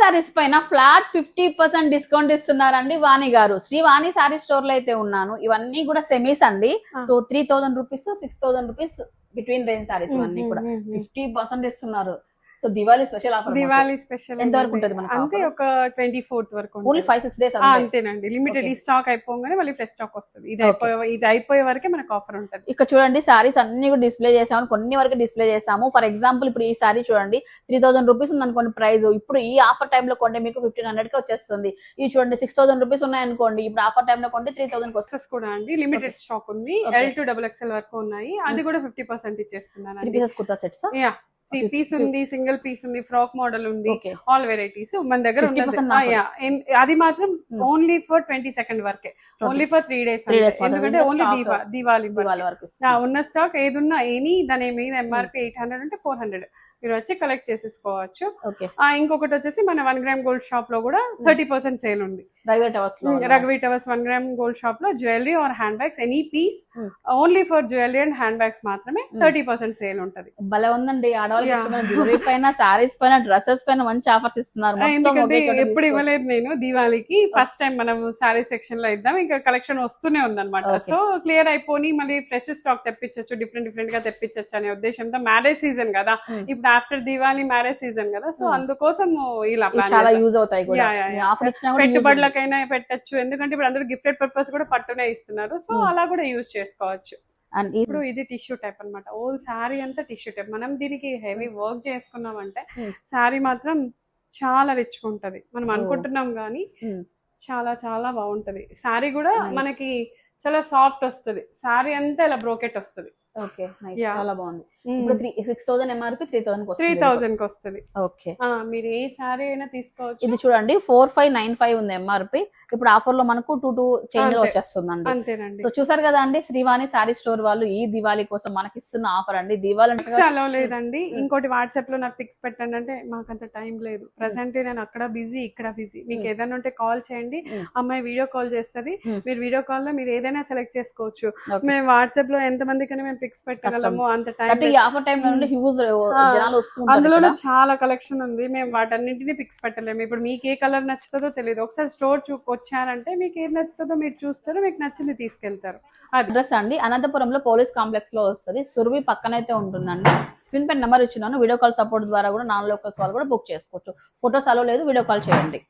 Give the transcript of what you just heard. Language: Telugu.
సారీస్ పైన ఫ్లాట్ ఫిఫ్టీ పర్సెంట్ డిస్కౌంట్ ఇస్తున్నారండి వాణి గారు. శ్రీ వాణి సారీ స్టోర్లో అయితే ఉన్నాను. ఇవన్నీ కూడా సెమీస్ అండి. So three thousand rupees six thousand rupees between range saris ఇవన్నీ కూడా. ఫిఫ్టీ పర్సెంట్ ఇస్తున్నారు. So Diwali special offer Diwali special ఎంత వరకు ఉంటది మనకు అంతే? ఒక ట్వంటీ ఫోర్త్ వరకు ఓన్లీ. ఫైవ్ సిక్స్ డేస్ అంతేనండి. లిమిటెడ్. ఈ స్టాక్ అయిపోగానే మళ్ళీ ఫ్రెష్ స్టాక్ వస్తుంది. ఇది. అయిపోయే ఇది అయిపోయే వరకే మనకు ఆఫర్ ఉంటుంది. ఇక్కడ చూడండి సారీస్ అన్ని కూడా డిస్ప్లే చేసాము. కొన్ని వరకు డిస్ప్లే చేసాము. ఫర్ ఎగ్జాంపుల్ ఇప్పుడు ఈ సారీ చూడండి త్రీ థౌసండ్ రూపీస్ ఉంది అనుకోండి ప్రైస్ ఇప్పుడు ఈ ఆఫర్ టైమ్లో కొంటే మీకు ఫిఫ్టీన్ హండ్రెడ్కి వచ్చేస్తుంది. ఈ చూడండి సిక్స్ థౌసండ్ రూపీస్ ఉన్నాయనుకోండి ఇప్పుడు ఆఫర్ టైమ్లో కొంటే త్రీ థౌసండ్ వస్తుంది. కూడా అండి. లిమిటెడ్ స్టాక్ ఉంది. ఎల్ టు డబుల్ ఎక్స్ఎల్ వరకు ఉన్నాయి. అది కూడా ఫిఫ్టీ పర్సెంట్ త్రీ ఇచ్చేస్తున్నాను pieces kurta sets yeah three piece ఉంది సింగిల్ పీస్ ఉంది ఫ్రాక్ మోడల్ ఉంది ఆల్ వెరైటీస్ మన దగ్గర 50% ఉన్నది. offer. ఆ, yeah. ఎన్- అది మాత్రం. ఓన్లీ ఫర్ ట్వంటీ సెకండ్ వరకే ఓన్లీ ఫర్ త్రీ డేస్. ఎందుకంటే ఓన్లీ దీవా ఆ, ఉన్న స్టాక్ ఏది ఉన్నా ఎనీ దాని మీద ఎంఆర్పి ఎయిట్ హండ్రెడ్ అంటే ఫోర్ హండ్రెడ్ మీరు వచ్చి కలెక్ట్ చేసేసుకోవచ్చు. ఇంకొకటి వచ్చేసి మన వన్ గ్రామ్ గోల్డ్ షాప్లో కూడా థర్టీ పర్సెంట్ సేల్ ఉంది. రఘువీ టవర్స్ వన్ గ్రామ్ గోల్డ్ షాప్లో jewellery or hand bags any piece. Only for jewellery and hand bags మాత్రమే. థర్టీ పర్సెంట్ సేల్ ఉంటది. భలే ఉందండి. ఆడవాళ్ళకి జ్యువెలరీ పైన సారీస్ పైన డ్రెస్సెస్ పైన మంచి ఆఫర్స్ ఇస్తున్నారు. ఎందుకంటే ఎప్పుడు. ఇవ్వలేదు నేను దివాళీకి. ఫస్ట్ టైం మనం సారీ సెక్షన్లో ఇద్దాం. ఇంకా కలెక్షన్ వస్తూనే ఉందన్నమాట. సో క్లియర్ అయిపోయి మళ్ళీ ఫ్రెష్ స్టాక్ తెప్పించొచ్చు డిఫరెంట్ డిఫరెంట్గా తెప్పించొచ్చు అనే ఉద్దేశంతో మ్యారేజ్ సీజన్ కదా. ఇప్పుడు ఆఫ్టర్ దివాళీ మ్యారేజ్ సీజన్ కదా సో Hmm. అందుకోసం ఇలా చాలా. యూజ్ అవుతాయి కూడా. ఆఫర్ ఇచ్చినా. పెట్టుబడులకైనా పెట్టచ్చు ఎందుకంటే ఇప్పుడు అందరూ గిఫ్టెడ్ పర్పస్ కూడా పట్టునే ఇస్తున్నారు సో Hmm. అలా కూడా యూజ్ చేసుకోవచ్చు అండ్ ఇప్పుడు ఇది టిష్యూ టైప్ అన్నమాట ఓల్ శారీ అంతా టిష్యూ టైప్ మనం దీనికి హెవీ వర్క్ చేసుకున్నామంటే Hmm. శారీ మాత్రం చాలా రిచ్ ఉంటది మనం Oh. అనుకుంటున్నాం కానీ Hmm. చాలా చాలా బాగుంటది శారీ కూడా. మనకి చాలా సాఫ్ట్ వస్తుంది శారీ అంతా ఇలా బ్రోకెట్ వస్తుంది ఓకే. చాలా బాగుంది. ఇప్పుడు three six thousand MRP three thousand three థౌజండ్కి వస్తుంది. ఓకే. మీరు ఏ శారీ అయినా తీసుకోవచ్చు. ఇది చూడండి ఫోర్ ఫైవ్ నైన్ ఫైవ్ ఉంది ఎంఆర్పి ఇప్పుడు ఆఫర్లో మనకు టూ టూ చేంజ్ అంతే. వచ్చేస్తుందండి. అంతేనండి. సో చూసారు కదా అండి శ్రీవాణి సారీ స్టోర్ వాళ్ళు ఈ దివాళీ కోసం మనకి ఇస్తున్న ఆఫర్ అండి. దివాళీ అలవ్ లేదండి. Hmm. ఇంకోటి వాట్సాప్లో నాకు పిక్స్ పెట్టండి అంటే మాకు అంత టైం లేదు. ప్రెసెంట్ నేను అక్కడ బిజీ ఇక్కడ బిజీ మీకు. ఏదైనా ఉంటే కాల్ చేయండి. అమ్మాయి వీడియో కాల్ చేస్తుంది. మీరు వీడియో కాల్లో మీరు ఏదైనా సెలెక్ట్ చేసుకోవచ్చు. మేము వాట్సాప్లో ఎంత మందికైనా మేము పిక్స్ పెట్టగలము అంత టైం ఈ ఆఫర్ టైం అందులోనే. చాలా కలెక్షన్ ఉంది. మేము వాటన్నింటినీ పిక్స్ పెట్టలేము. ఇప్పుడు మీకు ఏ కలర్ నచ్చుతుందో తెలియదు ఒకసారి స్టోర్ చూ వచ్చారంటే మీకు ఏది నచ్చుతుందో మీరు చూస్తారు మీకు నచ్చింది తీసుకెళ్తారు. అడ్రస్ అండి. అనంతపురంలో పోలీస్ కాంప్లెక్స్లో వస్తుంది. సురభి పక్కనైతే ఉంటుందండి. స్క్రీన్ పైన నెంబర్ ఇచ్చినాను వీడియో కాల్ సపోర్ట్ ద్వారా కూడా నాన్ లోకల్స్ వాళ్ళు కూడా బుక్ చేసుకోవచ్చు. ఫోటోస్ అలో లేదు. వీడియో కాల్ చేయండి.